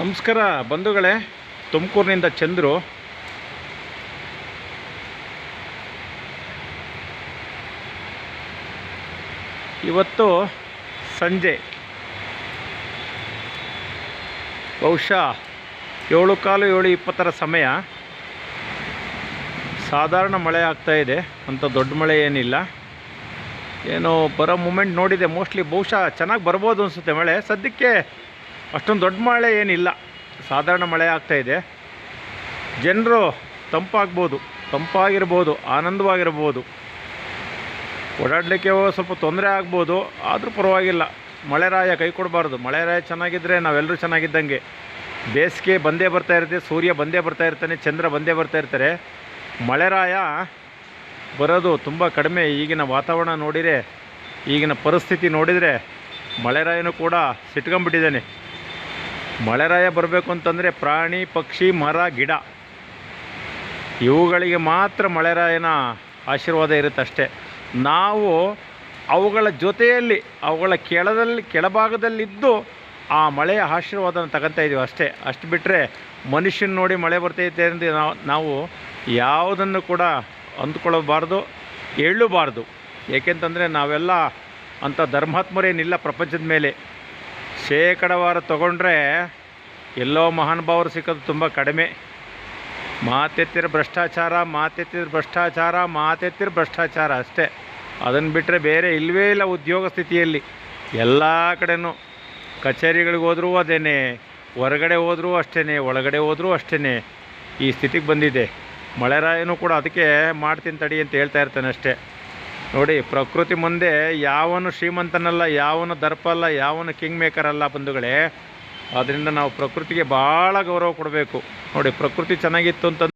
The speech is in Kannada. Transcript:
ನಮಸ್ಕಾರ ಬಂಧುಗಳೇ, ತುಮಕೂರಿನಿಂದ ಚಂದ್ರು. ಇವತ್ತು ಸಂಜೆ. ಬಹುಶಃ ಏಳು ಕಾಲು ಏಳು ಇಪ್ಪತ್ತರ ಸಮಯ. ಸಾಧಾರಣ ಮಳೆ ಆಗ್ತಾ ಇದೆ, ಅಂಥ ದೊಡ್ಡ ಮಳೆ ಏನಿಲ್ಲ. ಏನೋ ಬರೋ ಮೂಮೆಂಟ್ ನೋಡಿದೆ, ಮೋಸ್ಟ್ಲಿ ಬಹುಶಃ ಚೆನ್ನಾಗಿ ಬರ್ಬೋದು ಅನಿಸುತ್ತೆ ಮಳೆ. ಸದ್ಯಕ್ಕೆ ಅಷ್ಟೊಂದು ದೊಡ್ಡ ಮಳೆ ಏನಿಲ್ಲ. ಸಾಧಾರಣ ಮಳೆ ಇದೆ. ಜನರು ತಂಪಾಗ್ಬೋದು, ತಂಪಾಗಿರ್ಬೋದು, ಆನಂದವಾಗಿರ್ಬೋದು. ಓಡಾಡಲಿಕ್ಕೆ ಸ್ವಲ್ಪ ತೊಂದರೆ ಆಗ್ಬೋದು, ಆದರೂ ಪರವಾಗಿಲ್ಲ. ಮಳೆರಾಯ ಕೈ ಕೊಡಬಾರ್ದು. ಮಳೆರಾಯ ಚೆನ್ನಾಗಿದ್ದರೆ ನಾವೆಲ್ಲರೂ ಚೆನ್ನಾಗಿದ್ದಂಗೆ. ಬೇಸಿಗೆ ಬಂದೇ ಬರ್ತಾ ಇರುತ್ತೆ, ಸೂರ್ಯ ಬಂದೇ ಬರ್ತಾ ಇರ್ತಾನೆ, ಚಂದ್ರ ಬಂದೇ ಬರ್ತಾ ಇರ್ತಾರೆ. ಮಳೆರಾಯ ಬರೋದು ತುಂಬ ಕಡಿಮೆ. ಈಗಿನ ವಾತಾವರಣ ನೋಡಿದರೆ, ಈಗಿನ ಪರಿಸ್ಥಿತಿ ನೋಡಿದರೆ ಮಳೆರಾಯನೂ ಕೂಡ ಸಿಟ್ಕೊಂಡ್ಬಿಟ್ಟಿದ್ದಾನೆ. ಮಳೆರಾಯ ಬರಬೇಕು ಅಂತಂದರೆ ಪ್ರಾಣಿ, ಪಕ್ಷಿ, ಮರ, ಗಿಡ. ಇವುಗಳಿಗೆ ಮಾತ್ರ ಮಳೆರಾಯನ ಆಶೀರ್ವಾದ ಇರುತ್ತೆ ಅಷ್ಟೇ. ನಾವು ಅವುಗಳ ಜೊತೆಯಲ್ಲಿ, ಅವುಗಳ ಕೆಳದಲ್ಲಿ, ಕೆಳಭಾಗದಲ್ಲಿದ್ದು ಆ ಮಳೆಯ ಆಶೀರ್ವಾದನ ತಗೊತಾ ಇದ್ದೀವಿ ಅಷ್ಟೇ. ಅಷ್ಟು ಬಿಟ್ಟರೆ ಮನುಷ್ಯನ ನೋಡಿ ಮಳೆ ಬರ್ತೈತೆ ಅಂತ ನಾವು ನಾವು ಯಾವುದನ್ನು ಕೂಡ ಅಂದ್ಕೊಳ್ಳಬಾರ್ದು, ಹೇಳಬಾರ್ದು. ಏಕೆಂತಂದರೆ ನಾವೆಲ್ಲ ಅಂಥ ಧರ್ಮಾತ್ಮರೇನಿಲ್ಲ ಪ್ರಪಂಚದ ಮೇಲೆ. ಶೇಕಡವಾರ ತಗೊಂಡ್ರೆ ಎಲ್ಲೋ ಮಹಾನುಭಾವರು ಸಿಕ್ಕೋದು ತುಂಬ ಕಡಿಮೆ. ಮಾತೆತ್ತಿರ ಭ್ರಷ್ಟಾಚಾರ ಮಾತೆತ್ತಿರ ಭ್ರಷ್ಟಾಚಾರ ಮಾತೆತ್ತಿರ ಭ್ರಷ್ಟಾಚಾರ ಅಷ್ಟೇ. ಅದನ್ನು ಬಿಟ್ಟರೆ ಬೇರೆ ಇಲ್ಲವೇ ಇಲ್ಲ ಉದ್ಯೋಗ ಸ್ಥಿತಿಯಲ್ಲಿ. ಎಲ್ಲ ಕಡೆನೂ. ಕಚೇರಿಗಳಿಗೆ ಹೋದರೂ ಅದೇನೆ, ಹೊರಗಡೆ ಹೋದರೂ ಅಷ್ಟೇ ಒಳಗಡೆ ಹೋದರೂ ಅಷ್ಟೇ ಈ ಸ್ಥಿತಿಗೆ ಬಂದಿದೆ. ಮಳೆರಾಯನೂ ಕೂಡ ಅದಕ್ಕೆ ಮಾಡ್ತೀನಿ ತಡಿ ಅಂತ ಹೇಳ್ತಾ ಇರ್ತಾನೆ ಅಷ್ಟೇ. ನೋಡಿ, ಪ್ರಕೃತಿ ಮುಂದೆ ಯಾವನು ಶ್ರೀಮಂತನಲ್ಲ, ಯಾವನು ದರ್ಪ ಅಲ್ಲ ಯಾವನು ಕಿಂಗ್ ಮೇಕರ್ ಅಲ್ಲ ಬಂಧುಗಳೇ. ಅದರಿಂದ ನಾವು ಪ್ರಕೃತಿಗೆ ಭಾಳ ಗೌರವ ಕೊಡಬೇಕು. ನೋಡಿ, ಪ್ರಕೃತಿ ಚೆನ್ನಾಗಿತ್ತು ಅಂತ